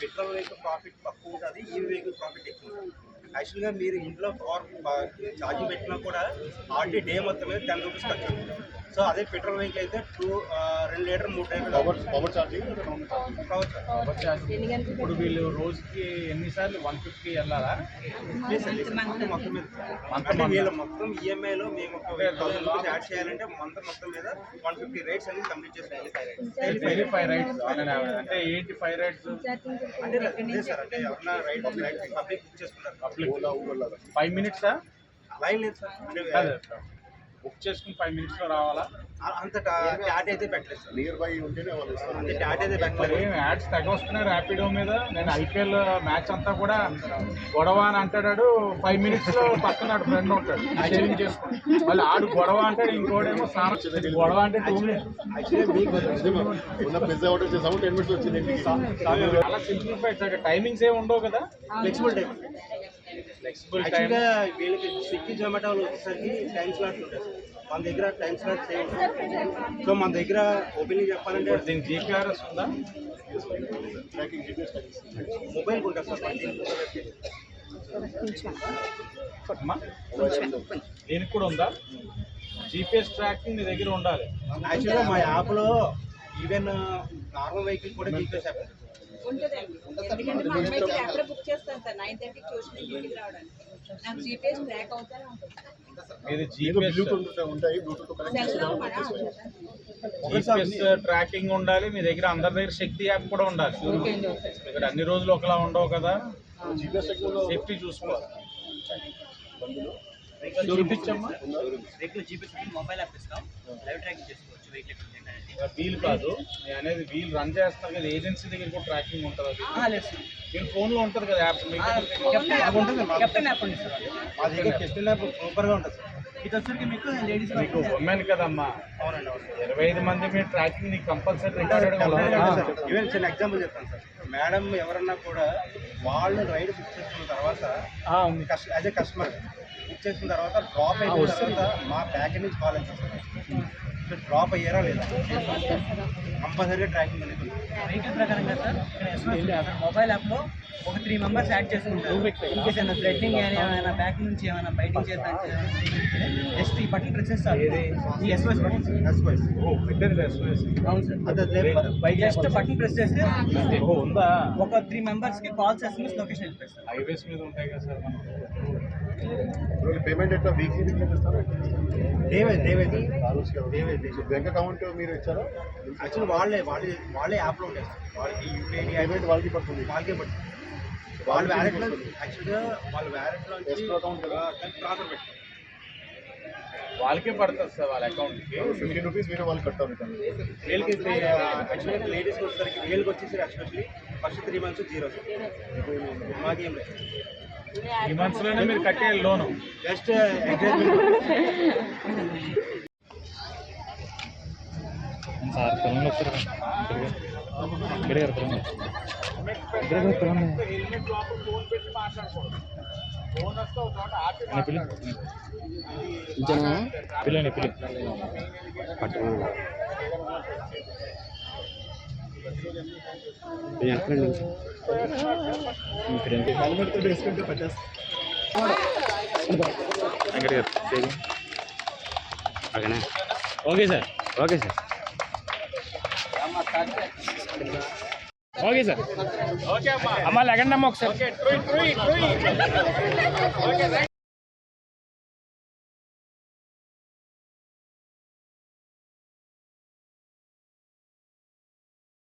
Petrol vehicle profit తక్కువ ఉంటుంది ఈ వెహికల్ ప్రాఫిట్ ఎక్కువ ఉంటుంది. యాక్చువల్గా మీరు ఇంట్లో పవర్ ఛార్జింగ్ పెట్టినా కూడా ఆల్రెడీ డే మొత్తం మీద టెన్ రూపీస్ ఖర్చు సో అదే పెట్రోల్ వెహికల్ అయితే టూ రెండు లీటర్ మూడు litre power power charging power charge. ఇప్పుడు వీళ్ళు రోజుకి ఎన్నిసార్లు వన్ ఫిఫ్టీ వెళ్ళాలా. మొత్తం మొత్తం మీద. అంటే వీళ్ళు మొత్తం ఈఎంఐలో మేము ఒక థౌసండ్ రూపీస్ యాడ్ చేయాలంటే మంత్ మొత్తం మీద వన్ ఫిఫ్టీ రేట్స్ అనేది కంప్లీట్ చేసుకోవాలి డైలీ ఫైవ్ రైడ్స్ అంటే ఏంటి ఫైవ్ రైడ్స్ అంటే సార్ అంటే ఎవరన్నా రైట్ పబ్లిక్ బుక్ లాగా ఫైవ్ మినిట్సా? లైన్ లేదు సార్ బుక్ చేసుకుని ఫైవ్ మినిట్స్లో రావాలా? అంత అయితే పెట్టలేదు. సార్ నియర్ బై ఉంటేనే వాళ్ళు అంటే అయితే పెట్టలేదు. యాడ్స్ వస్తున్నాయి ర్యాపిడో మీద? నేను ఐపీఎల్ మ్యాచ్ అంతా కూడా గొడవ అని అంటాడు ఫైవ్ మినిట్స్లో పక్కన ఫ్రెండ్ ఉంటాడు. షేరింగ్ చేసుకుని మళ్ళీ ఆడు గొడవ అంటాడు. ఇంకోడేమో స్నానం గొడవ అంటే టూ చాలా సింప్లిఫైడ్ సార్. టైమింగ్స్ ఏమి ఉండవు కదా? ఫ్లెక్సిబుల్ టైం ఫ్లెక్సిబుల్ టైం యాక్చువల్గా వీళ్ళకి స్విగ్గీ జొమాటోలు వచ్చేసరికి టైం స్లాట్స్ ఉంటాయి సార్. మన దగ్గర టైం స్లాట్స్ ఏం ఉండవు. సో మన దగ్గర ఓపెన్లీ చెప్పాలంటే దీనికి జీపీఆర్ఎస్ ఉందా? మొబైల్ ఉంటుంది సార్ దీనికి. కూడా ఉందా? జీపీఎస్ ట్రాకింగ్ మీ దగ్గర ఉండాలి. యాక్చువల్గా మా యాప్లో ఈవెన్ నార్మల్ వెహికల్ కూడా జీపీఎస్ యాప్ ఉంటుందండి. ఎందుకంటే మా అమ్మాయికి ఎక్కడ బుక్ చేస్తాను సార్. నైన్ థర్టీకి ట్యూషన్ ఇంటికి రావడానికి. నాకు జీపీఎస్ ట్రాక్ అవుతానే ఉంటుంది. ట్రాకింగ్ ఉండాలి మీ దగ్గర అందరి దగ్గర శక్తి యాప్ కూడా ఉండాలి. ఇక్కడ అన్ని రోజులు ఒకలా ఉండవు కదా. సేఫ్టీ చూసుకోవాలి. వెహికల్ మొబైల్ యాప్ ఇస్తాం. లైవ్ ట్రాకింగ్ చేసుకోవచ్చు వెహికల్ వీల్ కాదు. నేను అనేది వీల్ రన్ చేస్తారు కదా ఏజెన్సీ దగ్గర కూడా ట్రాకింగ్ ఉంటుంది మీరు ఫోన్లో ఉంటుంది కదా యాప్ కెప్టెన్ యాప్ ఉంటుంది కెప్టెన్ యాప్ ఉంది సార్ అది. మా దగ్గర కెస్టల్ యాప్ సూపర్గా ఉంటుంది సార్. ఇది వచ్చరికి మీకు లేడీస్ మీకు ఉమెన్ కదమ్మా. అవునండి అవును ఇరవై ఐదు మంది మీరు ట్రాకింగ్ నీకు కంపల్సరీ ఈవెన్ చిన్న ఎగ్జాంపుల్ చెప్తాను సార్. మేడం ఎవరన్నా కూడా వాళ్ళు రైడ్ బుక్ చేసుకున్న తర్వాత యాజ్ ఏ కస్టమర్ చేసుకున్న తర్వాత డ్రాప్ అయిన తర్వాత మా ప్యాకేజ్ నుంచి కాల్ వచ్చింది సో డ్రాప్ అయ్యారా లేదా? కంపల్సరీగా ట్రాకింగ్ అనేది. వెహికల్ ప్రకారంగా సార్ ఇక్కడ మొబైల్ యాప్లో ఒక త్రీ మెంబర్స్ యాడ్ చేసుకుంటారు. ఇన్ కేస్ ఏమైనా థ్రెడ్నింగ్ కానీ ఏమైనా బ్యాక్ నుంచి ఏమైనా బైటింగ్ చేద్దాం జస్ట్ ఈ బటన్ ప్రెస్ చేస్తారు. ఈ ఎస్ఎంఎస్ బటన్ why. అవును సార్. అదే జస్ట్ బటన్ ప్రెస్ చేస్తే ఉందా? ఒక త్రీ మెంబర్స్కి కాల్స్ ఎస్ఎంఎస్ లొకేషన్ వెళ్ళిపోతుంది హైవేస్ మీద ఉంటాయి కదా సార్ మనకు పేమెంట్ ఎట్లా వీక్లీ వీక్లీ ఇస్తారా డేవేజ్ డేవేజ్ బ్యాంక్ అకౌంట్ మీరు ఇచ్చారా? యాక్చువల్లీ వాళ్ళే వాళ్ళే వాళ్ళే యాప్లో ఉంటాయి సార్ వాళ్ళకి యూపీఐ పేమెంట్ వాళ్ళకి పడుతుంది. వాళ్ళకే పడుతుంది. వాళ్ళ వ్యాలెట్లో యాక్చువల్గా వాళ్ళ వ్యాలెట్లో account కదా? ట్రాన్స్ఫర్ పెట్టుకోవాలి వాళ్ళకే పడుతుంది సార్ వాళ్ళ అకౌంట్కి. ఫిఫ్టీన్ రూపీస్ మీరు వాళ్ళకి కట్టాలి రిటర్న్ వీళ్ళకి యాక్చువల్గా లేడీస్కి వచ్చేసరికి వీళ్ళకి వచ్చేసరికి actually first three months zero మాకేం లేదు. ఈ మంత్స్లోనే మీరు కట్టే లోను. జస్ట్ వస్తే ఒక చోట ఆపి పిల్లని పిల్లి. పట్టు. ఓకేనా okay sir okay sir okay sir okay అమ్మా అమ్మ లెగండి అమ్మ ఒకసారి